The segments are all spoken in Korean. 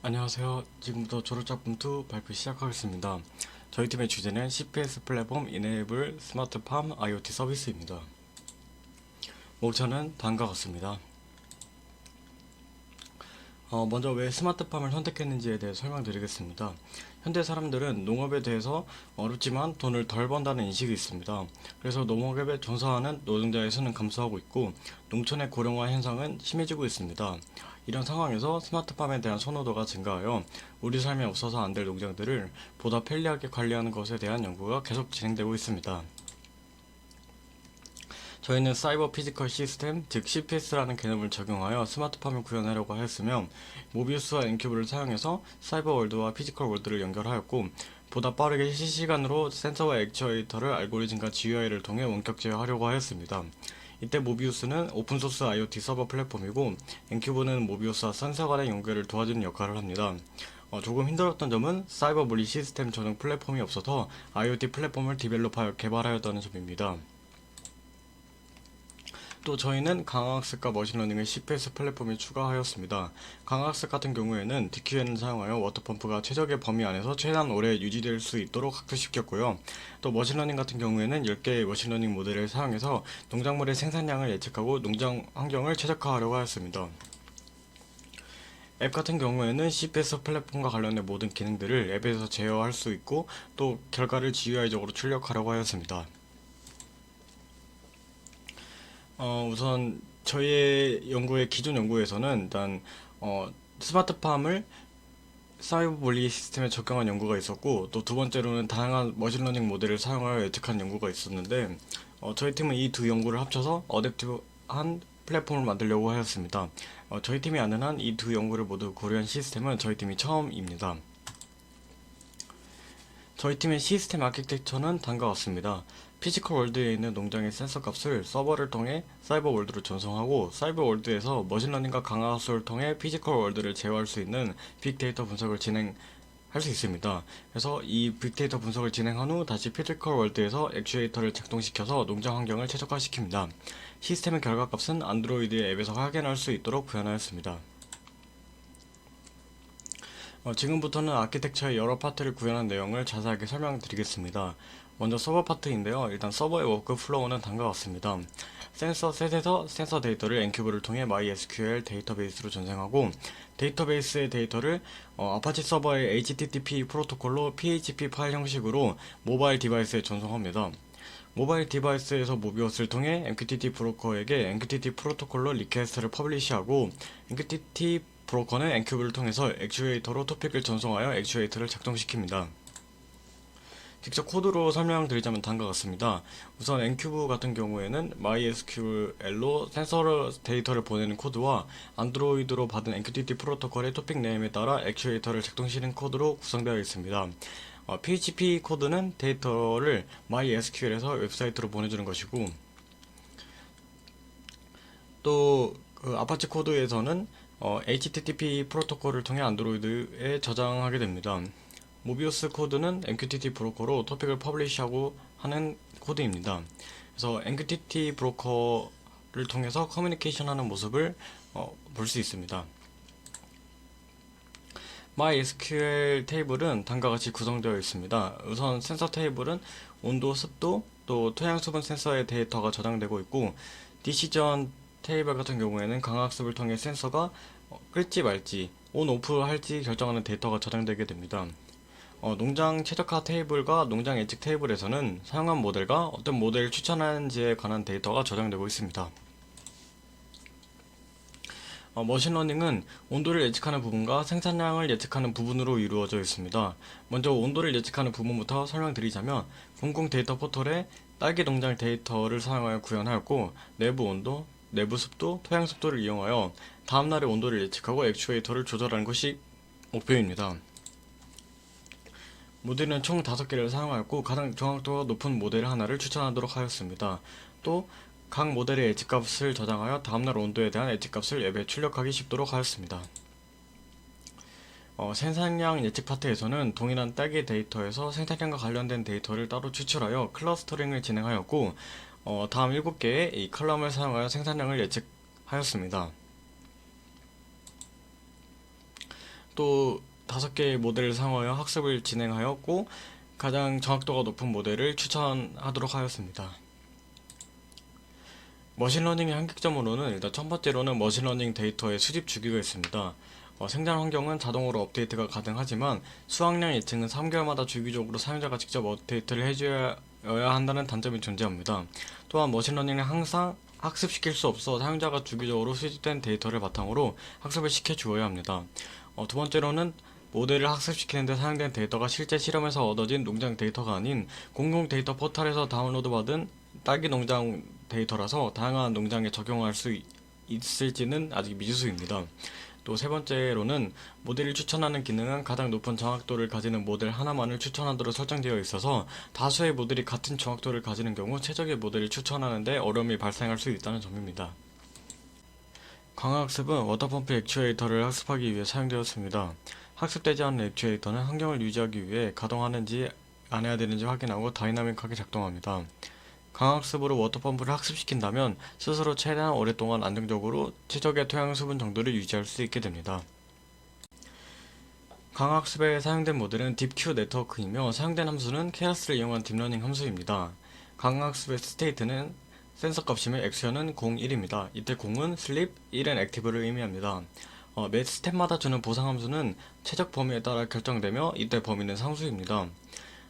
안녕하세요. 지금부터 졸업작품 2 발표 시작하겠습니다. 저희 팀의 주제는 CPS 플랫폼 이네이블 스마트팜 IoT 서비스입니다. 목차는 다음과 같습니다. 어, 먼저 왜 스마트팜을 선택했는지에 대해 설명드리겠습니다. 현대 사람들은 농업에 대해서 어렵지만 돈을 덜 번다는 인식이 있습니다. 그래서 농업에 종사하는 노동자의 수는 감소하고 있고 농촌의 고령화 현상은 심해지고 있습니다. 이런 상황에서 스마트팜에 대한 선호도가 증가하여 우리 삶에 없어서 안 될 농장들을 보다 편리하게 관리하는 것에 대한 연구가 계속 진행되고 있습니다. 저희는 사이버 피지컬 시스템, 즉 CPS라는 개념을 적용하여 스마트팜을 구현하려고 하였으며 모비우스와 엔큐브를 사용해서 사이버 월드와 피지컬 월드를 연결하였고 보다 빠르게 실시간으로 센서와 액추에이터를 알고리즘과 GUI를 통해 원격 제어하려고 하였습니다. 이때 모비우스는 오픈소스 IoT 서버 플랫폼이고 엔큐브는 모비우스와 센서 간의 연결을 도와주는 역할을 합니다. 어, 조금 힘들었던 점은 사이버 물리 시스템 전용 플랫폼이 없어서 IoT 플랫폼을 디벨롭하여 개발하였다는 점입니다. 또 저희는 강학습과 머신러닝을 CPS 플랫폼에 추가하였습니다. 강학습 같은 경우에는 DQN을 사용하여 워터펌프가 최적의 범위 안에서 최대한 오래 유지될 수 있도록 학습시켰고요. 또 머신러닝 같은 경우에는 10개의 머신러닝 모델을 사용해서 농작물의 생산량을 예측하고 농장 환경을 최적화하려고 하였습니다. 앱 같은 경우에는 CPS 플랫폼과 관련된 모든 기능들을 앱에서 제어할 수 있고 또 결과를 GUI적으로 출력하려고 하였습니다. 어, 우선 저희의 연구의 기존 연구에서는 일단 어, 스마트팜을 사이버 물리 시스템에 적용한 연구가 있었고 또 두 번째로는 다양한 머신러닝 모델을 사용하여 예측한 연구가 있었는데 어, 저희 팀은 이 두 연구를 합쳐서 어댑티브한 플랫폼을 만들려고 하였습니다. 어, 저희 팀이 아는 한 이 두 연구를 모두 고려한 시스템은 저희 팀이 처음입니다. 저희 팀의 시스템 아키텍처는 다음과 같습니다. 피지컬 월드에 있는 농장의 센서 값을 서버를 통해 사이버 월드로 전송하고 사이버 월드에서 머신러닝과 강화학습을 통해 피지컬 월드를 제어할 수 있는 빅데이터 분석을 진행 할 수 있습니다. 그래서 이 빅데이터 분석을 진행한 후 다시 피지컬 월드에서 액추에이터를 작동시켜서 농장 환경을 최적화시킵니다. 시스템의 결과값은 안드로이드 앱에서 확인할 수 있도록 구현하였습니다. 어, 지금부터는 아키텍처의 여러 파트를 구현한 내용을 자세하게 설명드리겠습니다. 먼저 서버 파트인데요. 일단 서버의 워크플로우는 다음과 같습니다. 센서 셋에서 센서 데이터를 엔큐브를 통해 MySQL 데이터베이스로 전송하고 데이터베이스의 데이터를 어, 아파치 서버의 HTTP 프로토콜로 PHP 파일 형식으로 모바일 디바이스에 전송합니다. 모바일 디바이스에서 모비우스를 통해 MQTT 브로커에게 MQTT 프로토콜로 리퀘스트를 퍼블리시하고 MQTT 브로커는 엔큐브를 통해서 액추에이터로 토픽을 전송하여 액추에이터를 작동시킵니다. 직접 코드로 설명드리자면 다음과 같습니다. 우선 엔큐브 같은 경우에는 MySQL로 센서 데이터를 보내는 코드와 안드로이드로 받은 MQTT 프로토콜의 토픽 네임에 따라 액추에이터를 작동시키는 코드로 구성되어 있습니다. 어, PHP 코드는 데이터를 MySQL에서 웹사이트로 보내주는 것이고 또 그 아파치 코드에서는 어, HTTP 프로토콜을 통해 안드로이드에 저장하게 됩니다. 모비우스 코드는 MQTT 브로커로 토픽을 퍼블리시하고 하는 코드입니다. 그래서 MQTT 브로커를 통해서 커뮤니케이션 하는 모습을 어, 볼수 있습니다. MySQL 테이블은 다음과 같이 구성되어 있습니다. 우선 센서 테이블은 온도, 습도, 또 토양 수분 센서의 데이터가 저장되고 있고 디시전 테이블 같은 경우에는 강학습을 통해 센서가 어, 끌지 말지, 온, 오프 할지 결정하는 데이터가 저장되게 됩니다. 어, 농장 최적화 테이블과 농장 예측 테이블에서는 사용한 모델과 어떤 모델을 추천하는지에 관한 데이터가 저장되고 있습니다. 어, 머신러닝은 온도를 예측하는 부분과 생산량을 예측하는 부분으로 이루어져 있습니다. 먼저 온도를 예측하는 부분부터 설명드리자면 공공 데이터 포털에 딸기 농장 데이터를 사용하여 구현하였고 내부 온도, 내부 습도, 토양 습도를 이용하여 다음날의 온도를 예측하고 액추에이터를 조절하는 것이 목표입니다. 모델은 총 5개를 사용하였고 가장 정확도가 높은 모델 하나를 추천하도록 하였습니다. 또 각 모델의 예측값을 저장하여 다음날 온도에 대한 예측값을 앱에 출력하기 쉽도록 하였습니다. 어, 생산량 예측 파트에서는 동일한 딸기 데이터에서 생산량과 관련된 데이터를 따로 추출하여 클러스터링을 진행하였고 어, 다음 7개의 이 컬럼을 사용하여 생산량을 예측하였습니다. 또 다섯 개의 모델을 사용하여 학습을 진행하였고 가장 정확도가 높은 모델을 추천하도록 하였습니다. 머신러닝의 한계점으로는 일단 첫 번째로는 머신러닝 데이터의 수집 주기가 있습니다. 어, 생산 환경은 자동으로 업데이트가 가능하지만 수확량 예측은 3개월마다 주기적으로 사용자가 직접 업데이트를 해줘야 한다는 단점이 존재합니다. 또한 머신러닝은 항상 학습시킬 수 없어 사용자가 주기적으로 수집된 데이터를 바탕으로 학습을 시켜 주어야 합니다. 어, 두 번째로는 모델을 학습시키는 데 사용된 데이터가 실제 실험에서 얻어진 농장 데이터가 아닌 공공 데이터 포털에서 다운로드 받은 딸기 농장 데이터라서 다양한 농장에 적용할 수 있- 있을지는 아직 미지수입니다. 또 세 번째로는 모델을 추천하는 기능은 가장 높은 정확도를 가지는 모델 하나만을 추천하도록 설정되어 있어서 다수의 모델이 같은 정확도를 가지는 경우 최적의 모델을 추천하는데 어려움이 발생할 수 있다는 점입니다. 광학학습은 워터펌프 액추에이터를 학습하기 위해 사용되었습니다. 학습되지 않은 액추에이터는 환경을 유지하기 위해 가동하는지 안 해야 되는지 확인하고 다이나믹하게 작동합니다. 강학습으로 워터펌프를 학습시킨다면 스스로 최대한 오랫동안 안정적으로 최적의 토양 수분 정도를 유지할 수 있게 됩니다. 강학습에 사용된 모델은 딥큐 네트워크이며 사용된 함수는 케라스를 이용한 딥러닝 함수입니다. 강학습의 스테이트는 센서 값이며 액션은 0, 1입니다. 이때 0은 슬립, 1은 액티브를 의미합니다. 어, 매 스텝마다 주는 보상 함수는 최적 범위에 따라 결정되며 이때 범위는 상수입니다.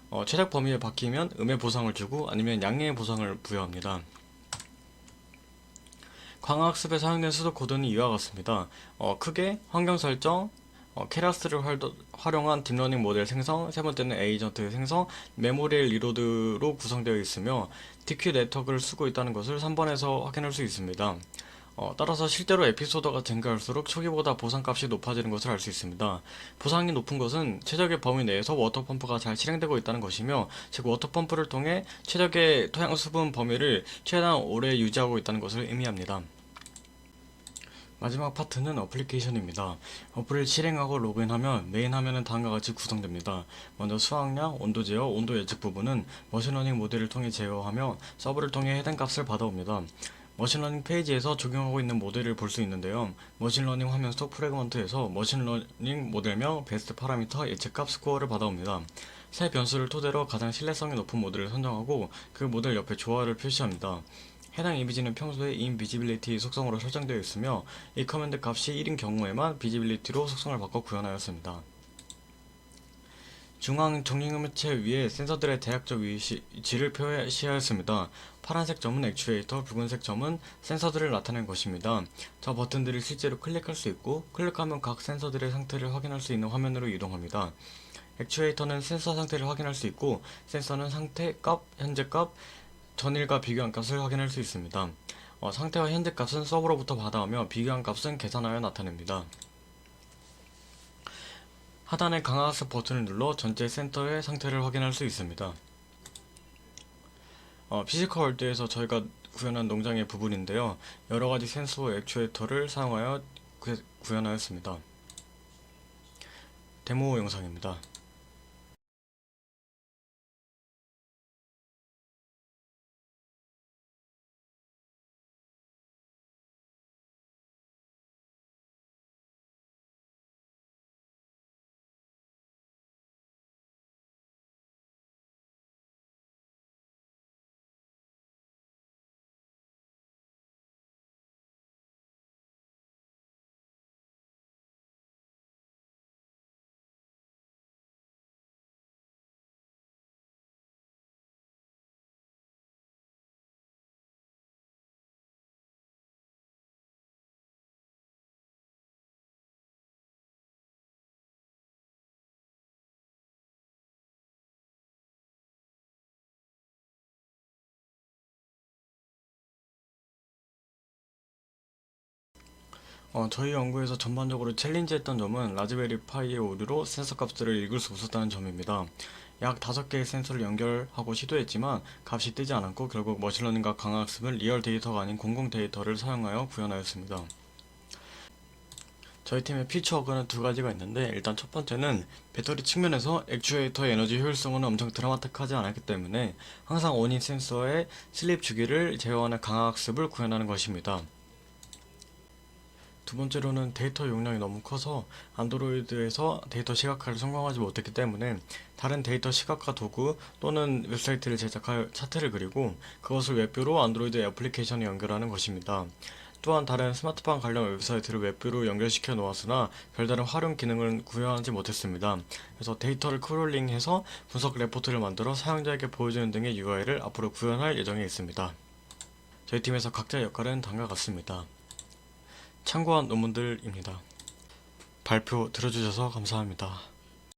어, 최적 범위에 바뀌면 음의 보상을 주고 아니면 양의 보상을 부여합니다. 광학습에 사용된 수도 코드는 이와 같습니다. 어, 크게 환경 설정, 어, 케라스를 활도- 활용한 딥러닝 모델 생성, 세 번째는 에이전트 생성, 메모리의 리로드로 구성되어 있으며 DQ 네트워크를 쓰고 있다는 것을 3번에서 확인할 수 있습니다. 어, 따라서 실제로 에피소드가 증가할수록 초기보다 보상값이 높아지는 것을 알 수 있습니다. 보상이 높은 것은 최적의 범위 내에서 워터펌프가 잘 실행되고 있다는 것이며 즉 워터펌프를 통해 최적의 토양 수분 범위를 최대한 오래 유지하고 있다는 것을 의미합니다. 마지막 파트는 어플리케이션입니다. 어플을 실행하고 로그인하면 메인 화면은 다음과 같이 구성됩니다. 먼저 수확량, 온도 제어, 온도 예측 부분은 머신러닝 모델을 통해 제어하며 서버를 통해 해당 값을 받아옵니다. 머신러닝 페이지에서 적용하고 있는 모델을 볼 수 있는데요. 머신러닝 화면 속 프레그먼트에서 머신러닝 모델명, 베스트 파라미터, 예측값, 스코어를 받아옵니다. 새 변수를 토대로 가장 신뢰성이 높은 모델을 선정하고 그 모델 옆에 조화를 표시합니다. 해당 이미지는 평소에 인비지빌리티 속성으로 설정되어 있으며 이 커맨드 값이 1인 경우에만 비지빌리티로 속성을 바꿔 구현하였습니다. 중앙 정리음체 위에 센서들의 대략적 위치를 표시하였습니다. 파란색 점은 액추에이터, 붉은색 점은 센서들을 나타낸 것입니다. 저 버튼들을 실제로 클릭할 수 있고 클릭하면 각 센서들의 상태를 확인할 수 있는 화면으로 이동합니다. 액추에이터는 센서 상태를 확인할 수 있고 센서는 상태 값, 현재 값, 전일과 비교한 값을 확인할 수 있습니다. 어, 상태와 현재 값은 서버로부터 받아오며 비교한 값은 계산하여 나타냅니다. 하단의 강화학습 버튼을 눌러 전체 센터의 상태를 확인할 수 있습니다. 어, 피지컬 월드에서 저희가 구현한 농장의 부분인데요. 여러 가지 센서 액추에이터를 사용하여 구- 구현하였습니다. 데모 영상입니다. 어, 저희 연구에서 전반적으로 챌린지했던 점은 라즈베리 파이의 오류로 센서 값들을 읽을 수 없었다는 점입니다. 약 5개의 센서를 연결하고 시도했지만 값이 뜨지 않았고 결국 머신러닝과 강화학습은 리얼 데이터가 아닌 공공 데이터를 사용하여 구현하였습니다. 저희 팀의 피처워크는 두 가지가 있는데 일단 첫 번째는 배터리 측면에서 액추에이터의 에너지 효율성은 엄청 드라마틱하지 않았기 때문에 항상 원인 센서의 슬립 주기를 제어하는 강화학습을 구현하는 것입니다. 두 번째로는 데이터 용량이 너무 커서 안드로이드에서 데이터 시각화를 성공하지 못했기 때문에 다른 데이터 시각화 도구 또는 웹사이트를 제작하여 차트를 그리고 그것을 웹뷰로 안드로이드 애플리케이션에 연결하는 것입니다. 또한 다른 스마트폰 관련 웹사이트를 웹뷰로 연결시켜 놓았으나 별다른 활용 기능을 구현하지 못했습니다. 그래서 데이터를 크롤링해서 분석 레포트를 만들어 사용자에게 보여주는 등의 UI를 앞으로 구현할 예정에 있습니다. 저희 팀에서 각자의 역할은 다음과 같습니다. 참고한 논문들입니다. 발표 들어주셔서 감사합니다.